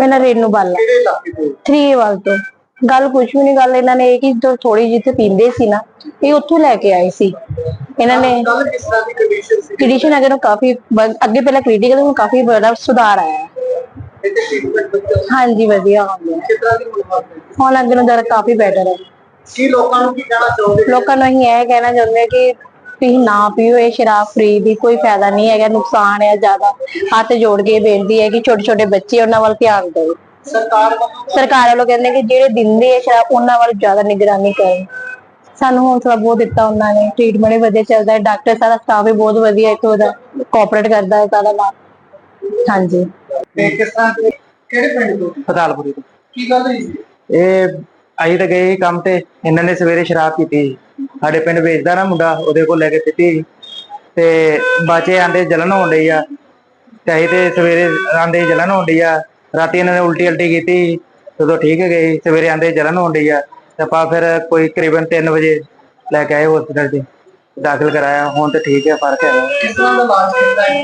ਮੇਰਾ ਰੇਨੂ ਬਾਲਾ ਕਿਹੜੇ ਇਲਾਕੇ ਤੋਂ? 3 ਵਾਲ ਤੋਂ। ਗੱਲ ਕੁਝ ਵੀ ਨਹੀਂ ਗੱਲ ਇਹਨਾਂ ਨੇ ਇਹ ਕਿ ਜੋ ਥੋੜੀ ਜਿੱਥੇ ਪੀਂਦੇ ਸੀ ਨਾ ਇਹ ਉੱਥੋਂ ਲੈ ਕੇ ਆਏ ਸੀ। ਇਹਨਾਂ ਨੇ ਗੱਲ ਕਿਸ ਤਰ੍ਹਾਂ ਦੀ ਕੰਡੀਸ਼ਨ ਸੀ? ਕੰਡੀਸ਼ਨ ਅਗਰ ਕਾਫੀ ਬ- ਅੱਗੇ ਪਹਿਲਾਂ ਕ੍ਰਿਟੀਕਲ ਹੁਣ ਕਾਫੀ ਬੜਾ ਸੁਧਾਰ ਆਇਆ। ਹੈ ਇੱਥੇ ਟ੍ਰੀਟਮੈਂਟ ਬੱਚਾ ਹਾਂਜੀ ਵਧੀਆ। ਹੋ ਗਿਆ ਕਿਸ ਤਰ੍ਹਾਂ ਦੀ ਮੁਲਾਕਾਤ ਹੈ? ਹੁਣ ਅੱਗੇ ਨੂੰ ਜਰਾ ਕਾਫੀ ਬੈਟਰ ਹੈ। ਕੀ ਲੋਕਾਂ ਨੂੰ ਕੀ ਕਹਿਣਾ ਚਾਹੋਗੇ? ਲੋਕਾਂ ਨੂੰ ਅਸੀਂ ਇਹ ਕਹਿਣਾ ਚਾਹੁੰਦੇ ਹਾਂ ਕਿ ਤੁਸੀਂ ਨਾ ਪੀਓ ਇਹ ਸ਼ਰਾਬ ਫਰੀ ਦੀ ਕੋਈ ਫਾਇਦਾ ਨਹੀਂ ਹੈਗਾ ਨੁਕਸਾਨ ਹੈ ਜ਼ਿਆਦਾ। ਹੱਥ ਜੋੜ ਕੇ ਬੇਨਤੀ ਹੈ ਕਿ ਛੋਟੇ ਛੋਟੇ ਬੱਚੇ ਉਹਨਾਂ ਵੱਲ ਧਿਆਨ ਦਿਓ ਸਰਕਾਰ ਵੱਲੋਂ ਸਰਕਾਰ ਵੱਲੋਂ ਕਹਿੰਦੇ ਕਿ ਜਿਹੜੇ ਦਿੰਦੇ ਆ ਸ਼ਰਾਬ ਉਹਨਾਂ ਵੱਲ ਜ਼ਿਆਦਾ ਨਿਗਰਾਨੀ ਕਰਨ। ਸਾਨੂੰ ਹੌਸਲਾ ਬਹੁਤ ਦਿੱਤਾ ਉਹਨਾਂ ਨੇ। ਟ੍ਰੀਟਮੈਂਟ ਵੀ ਵਧੀਆ ਚੱਲਦਾ ਹੈ। ਡਾਕਟਰ ਸਾਰਾ ਸਟਾਫ ਵੀ ਬਹੁਤ ਵਧੀਆ ਇੱਥੋਂ ਦਾ ਕੋਆਪਰੇਟ ਕਰਦਾ ਹੈ ਸਾਰਾ ਨਾਲ ਹਾਂਜੀ। ਤੇ ਕਿਸ ਤਰ੍ਹਾਂ ਦੇ ਕਿਹੜੇ ਪਿੰਡ ਤੋਂ? ਪਤਾਲਪੁਰੀ ਤੋਂ। ਕੀ ਗੱਲ ਹੋਈ ਸੀ? ਇਹ ਅਸੀਂ ਤਾਂ ਗਏ ਸੀ ਕੰਮ ਤੇ। ਇਹਨਾਂ ਨੇ ਸਵੇਰੇ ਸ਼ਰਾਬ ਪੀਤੀ ਸੀ। ਸਾਡੇ ਪਿੰਡ ਵੇਚਦਾ ਨਾ ਮੁੰਡਾ ਉਹਦੇ ਕੋਲ ਲੈ ਕੇ ਸੀ। ਤੇ ਬਾਚੇ ਆਂਦੇ ਜਲਨ ਹੋਣ ਡਈ ਆ। ਅਸੀਂ ਤੇ ਸਵੇਰੇ ਆਂਦੇ ਜਲਨ ਹੋਣ ਡਈ ਆ। ਰਾਤੀ ਇਹਨਾਂ ਨੇ ਉਲਟੀ ਉਲਟੀ ਕੀਤੀ। ਉਦੋਂ ਠੀਕ ਗਏ ਸਵੇਰੇ ਆਂਦੇ ਜਲਨ ਹੋਣ ਡਈ ਆ। ਤੇ ਆਪਾਂ ਫਿਰ ਕੋਈ ਕਰੀਬਨ 3 ਵਜੇ ਲੈ ਕੇ ਆਏ ਹਸਪੀਟਲ 'ਚ। ਦਾਖਲ ਕਰਾਇਆ। ਹੁਣ ਤੇ ਠੀਕ ਹੈ ਫ਼ਰਕ ਹੈ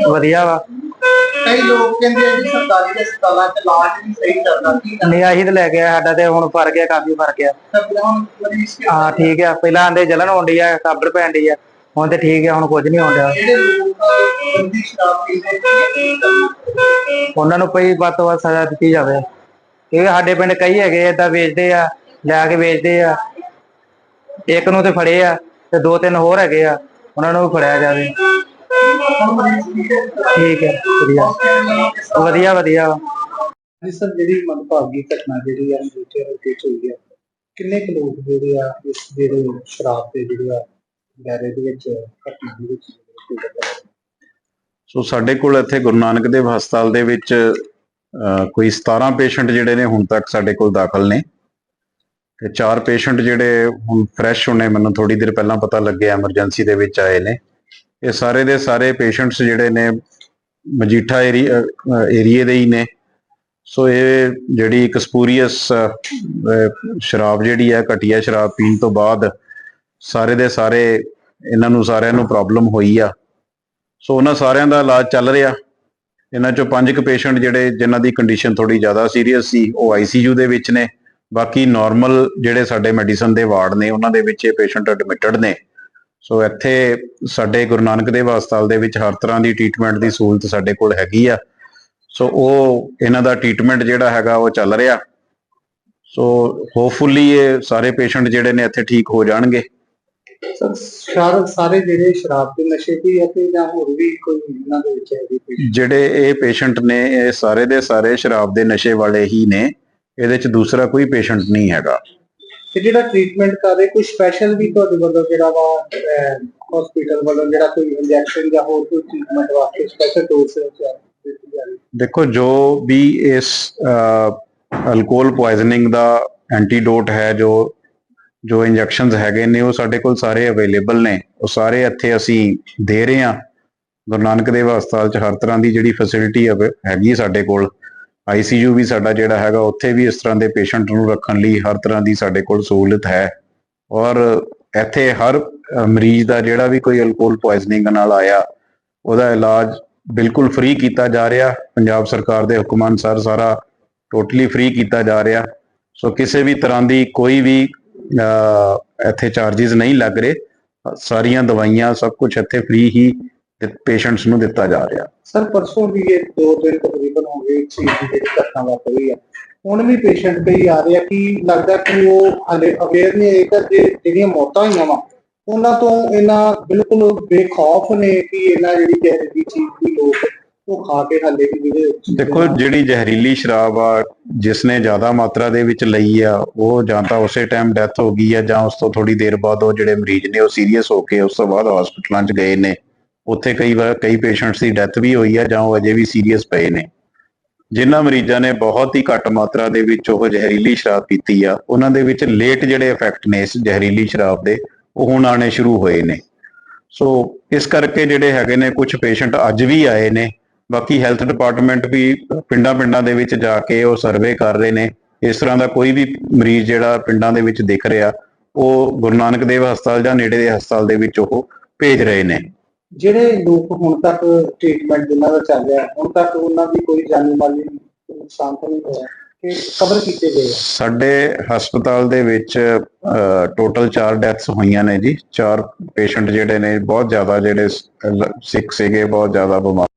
ਵਧੀਆ ਵਾ। ਕਈ ਲੋਕ ਕਹਿੰਦੇ ਆ ਕਿ ਸਰਕਾਰੀ ਦੇ ਹਸਪਤਾਲਾਂ 'ਚ ਇਲਾਜ ਨਹੀਂ ਸਹੀ ਚੱਲਦਾ ਕੀ ਨਹੀਂ ਅਸੀਂ ਤੇ ਲੈ ਆਏ ਸਾਡਾ ਤੇ ਹੁਣ ਫ਼ਰਕ ਹੈ ਕਾਫੀ ਫ਼ਰਕ ਆ ਹਾਂ? ਠੀਕ ਆ। ਪਹਿਲਾਂ ਆਂਦੇ ਜਲਨ ਡਈ ਆ ਕਾਬੜ ਪੈਣ ਡਈ ਆ। ਹੁਣ ਤੇ ਠੀਕ ਆ ਹੁਣ ਕੁਝ ਨਹੀਂ ਕਰਨਾ? ਉਹਨਾਂ ਨੂੰ ਪਈ ਵੱਧ ਤੋਂ ਵੱਧ ਸਜ਼ਾ ਦਿੱਤੀ ਜਾਵੇ। ਕਿਉਂਕਿ ਸਾਡੇ ਪਿੰਡ ਕਈ ਹੈਗੇ ਏਦਾਂ ਵੇਚਦੇ ਆ ਲੈ ਕੇ ਵੇਚਦੇ ਆ। ਇੱਕ ਨੂੰ ਤੇ ਫੜੇ ਆ ਤੇ ਦੋ ਤਿੰਨ ਹੋਰ ਹੈਗੇ ਆ ਉਹਨਾਂ ਨੂੰ ਵੀ ਫੜਿਆ ਜਾਵੇ। ਠੀਕ ਹੈ ਵਧੀਆ। ਵਧੀਆ ਵਧੀਆ। ਜੀ ਸਰ ਜਿਹੜੀ ਮਨਭਾਗੀ ਘਟਨਾ ਜਿਹੜੀ ਆ ਦੂਜੇ ਰੋਕੇ ਚ ਹੋਈ ਆ ਕਿੰਨੇ ਕੁ ਲੋਕ ਜਿਹੜੇ ਆ ਇਸ ਜਿਹੜੇ ਸ਼ਰਾਬ ਦੇ ਜਿਹੜੇ ਆ ਦਾਇਰੇ ਦੇ ਵਿੱਚ ਘਟਨਾ ਦੇ ਵਿੱਚ ਸੋ ਸਾਡੇ ਕੋਲ ਇੱਥੇ ਗੁਰੂ ਨਾਨਕ ਦੇਵ ਹਸਪਤਾਲ ਦੇ ਵਿੱਚ ਕੋਈ 17 ਪੇਸ਼ੈਂਟ ਜਿਹੜੇ ਨੇ ਹੁਣ ਤੱਕ ਸਾਡੇ ਕੋਲ ਦਾਖਲ ਨੇ। ਤੇ ਚਾਰ ਪੇਸ਼ੈਂਟ ਜਿਹੜੇ ਹੁਣ ਫਰੈਸ਼ ਹੋਣੇ ਮੈਨੂੰ ਥੋੜੀ ਦੇਰ ਪਹਿਲਾਂ ਪਤਾ ਲੱਗਿਆ ਐਮਰਜੈਂਸੀ ਦੇ ਵਿੱਚ ਆਏ ਨੇ। ਇਹ ਸਾਰੇ ਦੇ ਸਾਰੇ ਪੇਸ਼ੈਂਟਸ ਜਿਹੜੇ ਨੇ ਮਜੀਠਾ ਏਰੀਏ ਦੇ ਹੀ ਨੇ। ਸੋ ਇਹ ਜਿਹੜੀ ਇੱਕ ਸਪੂਰੀਅਸ ਸ਼ਰਾਬ ਜਿਹੜੀ ਹੈ, ਘਟੀਆ ਸ਼ਰਾਬ ਪੀਣ ਤੋਂ ਬਾਅਦ ਸਾਰੇ ਦੇ ਸਾਰੇ ਇਹਨਾਂ ਨੂੰ ਸਾਰਿਆਂ ਨੂੰ ਪ੍ਰੋਬਲਮ ਹੋਈ ਆ। ਸੋ ਉਹਨਾਂ ਸਾਰਿਆਂ ਦਾ ਇਲਾਜ ਚੱਲ ਰਿਹਾ। ਇਹਨਾਂ ਚੋਂ ਪੰਜ ਕੁ ਪੇਸ਼ੈਂਟ ਜਿਹੜੇ, ਜਿਨ੍ਹਾਂ ਦੀ ਕੰਡੀਸ਼ਨ ਥੋੜੀ ਜ਼ਿਆਦਾ ਸੀਰੀਅਸ ਸੀ, ਉਹ ਆਈਸੀਯੂ ਦੇ ਵਿੱਚ ਨੇ। ਬਾਕੀ ਨਾਰਮਲ ਜਿਹੜੇ ਸਾਡੇ ਮੈਡੀਸਨ ਦੇ ਵਾਰਡ ਨੇ, ਉਹਨਾਂ ਦੇ ਵਿੱਚ ਇਹ ਪੇਸ਼ੈਂਟ ਐਡਮਿਟਡ ਨੇ। ਸੋ ਇੱਥੇ ਸਾਡੇ ਗੁਰੂ ਨਾਨਕ ਦੇਵ ਹਸਪਤਾਲ ਦੇ ਵਿੱਚ ਹਰ ਤਰ੍ਹਾਂ ਦੀ ਟ੍ਰੀਟਮੈਂਟ ਦੀ ਸਹੂਲਤ ਸਾਡੇ ਕੋਲ ਹੈਗੀ ਆ। ਸੋ ਉਹ ਇਹਨਾਂ ਦਾ ਟ੍ਰੀਟਮੈਂਟ ਜਿਹੜਾ ਹੈਗਾ ਉਹ ਚੱਲ ਰਿਹਾ। ਸੋ ਹੋਪਫੁਲੀ ਇਹ ਸਾਰੇ ਪੇਸ਼ੈਂਟ ਜਿਹੜੇ ਨੇ ਇੱਥੇ ਠੀਕ ਹੋ ਜਾਣਗੇ। ਸਰ ਸ਼ਰਾਬ ਸਾਰੇ ਜਿਹੜੇ ਸ਼ਰਾਬ ਦੇ ਨਸ਼ੇ ਦੀ ਆ ਤੇ ਜਾਂ ਹੋਰ ਵੀ ਕੋਈ ਇਹਨਾਂ ਦੇ ਵਿੱਚ ਹੈ ਜੀ ਜਿਹੜੇ ਇਹ ਪੇਸ਼ੈਂਟ ਨੇ ਇਹ ਸਾਰੇ ਦੇ ਸਾਰੇ ਸ਼ਰਾਬ ਦੇ ਨਸ਼ੇ ਵਾਲੇ ਹੀ ਨੇ। ਇਹਦੇ ਚ ਦੂਸਰਾ ਕੋਈ ਪੇਸ਼ੈਂਟ ਨਹੀਂ ਹੈਗਾ। ਤੇ ਜਿਹੜਾ ਟ੍ਰੀਟਮੈਂਟ ਕਰ ਰਹੇ, ਕੋਈ ਸਪੈਸ਼ਲ ਵੀ ਤੁਹਾਡੇ ਵੱਲੋਂ ਜਿਹੜਾ ਵਾ ਹਸਪੀਟਲ ਵੱਲੋਂ ਜਿਹੜਾ ਕੋਈ ਇੰਜੈਕਸ਼ਨ ਜਾਂ ਹੋਰ ਕੋਈ ਟ੍ਰੀਟਮੈਂਟ ਵਾਸਤੇ ਸਪੈਸ਼ਲ ਡੋਜ਼ ਦਿੱਤੀ ਜਾ ਰਹੀ ਦੇਖੋ, ਜੋ ਵੀ ਇਸ ਅਲਕੋਹਲ ਪੋਇਜ਼ਨਿੰਗ ਦਾ ਐਂਟੀਡੋਟ ਹੈ, ਜੋ ਜੋ ਇੰਜੈਕਸ਼ਨਸ ਹੈਗੇ ਨੇ, ਉਹ ਸਾਡੇ ਕੋਲ ਸਾਰੇ ਅਵੇਲੇਬਲ ਨੇ। ਉਹ ਸਾਰੇ ਇੱਥੇ ਅਸੀਂ ਦੇ ਰਹੇ ਹਾਂ। ਗੁਰੂ ਨਾਨਕ ਦੇਵ ਹਸਪਤਾਲ 'ਚ ਹਰ ਤਰ੍ਹਾਂ ਦੀ ਜਿਹੜੀ ਫੈਸਿਲਿਟੀ ਹੈਗੀ ਸਾਡੇ ਕੋਲ। ਆਈਸੀਯੂ ਵੀ ਸਾਡਾ ਜਿਹੜਾ ਹੈਗਾ, ਉੱਥੇ ਵੀ ਇਸ ਤਰ੍ਹਾਂ ਦੇ ਪੇਸ਼ੈਂਟ ਨੂੰ ਰੱਖਣ ਲਈ ਹਰ ਤਰ੍ਹਾਂ ਦੀ ਸਾਡੇ ਕੋਲ ਸਹੂਲਤ ਹੈ। ਔਰ ਇੱਥੇ ਹਰ ਮਰੀਜ਼ ਦਾ ਜਿਹੜਾ ਵੀ ਕੋਈ ਅਲਕੋਹਲ ਪੋਇਜ਼ਨਿੰਗ ਨਾਲ ਆਇਆ, ਉਹਦਾ ਇਲਾਜ ਬਿਲਕੁਲ ਫ੍ਰੀ ਕੀਤਾ ਜਾ ਰਿਹਾ। ਪੰਜਾਬ ਸਰਕਾਰ ਦੇ ਹੁਕਮਾਂ ਅਨੁਸਾਰ ਸਾਰਾ ਟੋਟਲੀ ਫ੍ਰੀ ਕੀਤਾ ਜਾ ਰਿਹਾ। ਸੋ ਕਿਸੇ ਵੀ ਤਰ੍ਹਾਂ ਦੀ ਕੋਈ ਵੀ ਇੱਥੇ ਚਾਰजेस ਨਹੀਂ ਲੱਗ ਰਹੇ। ਸਾਰੀਆਂ ਦਵਾਈਆਂ ਸਭ ਕੁਝ ਇੱਥੇ ਫ੍ਰੀ ਹੀ ਪੇਸ਼ੈਂਟਸ ਨੂੰ ਦਿੱਤਾ ਜਾ ਰਿਹਾ। ਸਰ ਪਰਸੋਂ ਵੀ ਇਹ ਦੋ ਦਿਨ ਤਕਰੀਬਨ ਹੋ ਗਏ ਚੀਜ਼ ਦੀ ਜਿਹੜੀ ਘਟਨਾ ਵਾਪਰੀ ਆ। ਹੁਣ ਵੀ ਪੇਸ਼ੈਂਟ ਕਈ ਆ ਰਹੇ ਆ ਕਿ ਲੱਗਦਾ ਕਿ ਉਹ ਹਲੇ ਅਵੇਅਰ ਨਹੀਂ ਹੈ ਕਿ ਜਿਹੜੀਆਂ ਮੌਤਾਂ ਹੋਈਆਂ ਵਾ ਉਹਨਾਂ ਤੋਂ ਇਹਨਾਂ ਬਿਲਕੁਲ ਬੇਖੌਫ ਨੇ ਕਿ ਇਹਨਾਂ ਜਿਹੜੀ ਜ਼ਹਿਰੀਲੀ ਚੀਜ਼ ਦੀ ਲੋਕ ਉਹ ਖਾ ਕੇ ਹਲੇ ਵੀ ਜਿਹੜੇ ਦੇਖੋ ਜਿਹੜੀ ਜ਼ਹਿਰੀਲੀ ਸ਼ਰਾਬ ਆ ਜਿਸ ਨੇ ਜ਼ਿਆਦਾ ਮਾਤਰਾ ਦੇ ਵਿੱਚ ਲਈ ਆ ਉਹ ਜਾਂ ਤਾਂ ਉਸੇ ਟਾਈਮ ਡੈਥ ਹੋ ਗਈ ਆ ਜਾਂ ਉਸ ਤੋਂ ਥੋੜੀ ਦੇਰ ਬਾਅਦ ਉਹ ਜਿਹੜੇ ਮਰੀਜ਼ ਨੇ ਉਹ ਸੀਰੀਅਸ ਹੋ ਕੇ ਉਸ ਤੋਂ ਬਾਅਦ ਹਸਪੀਟਲਾਂ 'ਚ ਗਏ ਨੇ। ਉੱਥੇ ਕਈ ਵਾਰ ਕਈ ਪੇਸ਼ੈਂਟਸ ਦੀ ਡੈਥ ਵੀ ਹੋਈ ਆ ਜਾਂ ਉਹ ਅਜੇ ਵੀ ਸੀਰੀਅਸ ਪਏ ਨੇ। ਜਿਨ੍ਹਾਂ ਮਰੀਜ਼ਾਂ ਨੇ ਬਹੁਤ ਹੀ ਘੱਟ ਮਾਤਰਾ ਦੇ ਵਿੱਚ ਉਹ ਜ਼ਹਿਰੀਲੀ ਸ਼ਰਾਬ ਪੀਤੀ ਆ, ਉਹਨਾਂ ਦੇ ਵਿੱਚ ਲੇਟ ਜਿਹੜੇ ਇਫੈਕਟ ਨੇ ਇਸ ਜ਼ਹਿਰੀਲੀ ਸ਼ਰਾਬ ਦੇ, ਉਹ ਹੁਣ ਆਣੇ ਸ਼ੁਰੂ ਹੋਏ ਨੇ। ਸੋ ਇਸ ਕਰਕੇ ਜਿਹੜੇ ਹੈਗੇ ਨੇ ਕੁਝ ਪੇਸ਼ੈਂਟ ਅੱਜ ਵੀ ਆਏ ਨੇ। ਬਾਕੀ ਹੈਲਥ ਡਿਪਾਰਟਮੈਂਟ ਵੀ ਪਿੰਡਾਂ ਪਿੰਡਾਂ ਦੇ ਵਿੱਚ ਜਾ ਕੇ ਉਹ ਸਰਵੇ ਕਰ ਰਹੇ ਨੇ। ਇਸ ਤਰ੍ਹਾਂ ਦਾ ਕੋਈ ਵੀ ਮਰੀਜ਼ ਜਿਹੜਾ ਪਿੰਡਾਂ ਦੇ ਵਿੱਚ ਦਿਖ ਰਿਹਾ, ਉਹ ਗੁਰੂ ਨਾਨਕ ਦੇਵ ਹਸਪਤਾਲ ਜਾਂ ਨੇੜੇ ਦੇ ਹਸਪਤਾਲ ਦੇ ਵਿੱਚ ਉਹ ਭੇਜ ਰਹੇ ਨੇ। ਜਿਹੜੇ ਲੋਕ ਹੁਣ ਤੱਕ ਟ੍ਰੀਟਮੈਂਟ ਜਿਨ੍ਹਾਂ ਦਾ ਚੱਲ ਰਿਹਾ, ਹੁਣ ਤੱਕ ਉਹਨਾਂ ਦੀ ਕੋਈ ਜਾਨੀ ਮਾਲੀ ਨੁਕਸਾਨ ਤਾਂ ਨਹੀਂ ਹੋਇਆ, ਕਿ ਕਵਰ ਕੀਤੇ ਗਏ ਸਾਡੇ ਹਸਪਤਾਲ ਦੇ ਵਿੱਚ ਟੋਟਲ 4 ਡੈਥਸ ਹੋਈਆਂ ਨੇ ਜੀ। ਚਾਰ ਪੇਸ਼ੈਂਟ ਜਿਹੜੇ ਨੇ, ਬਹੁਤ ਜ਼ਿਆਦਾ ਜਿਹੜੇ ਸਿੱਖ ਸੀਗੇ, ਬਹੁਤ ਜ਼ਿਆਦਾ ਬਿਮਾਰ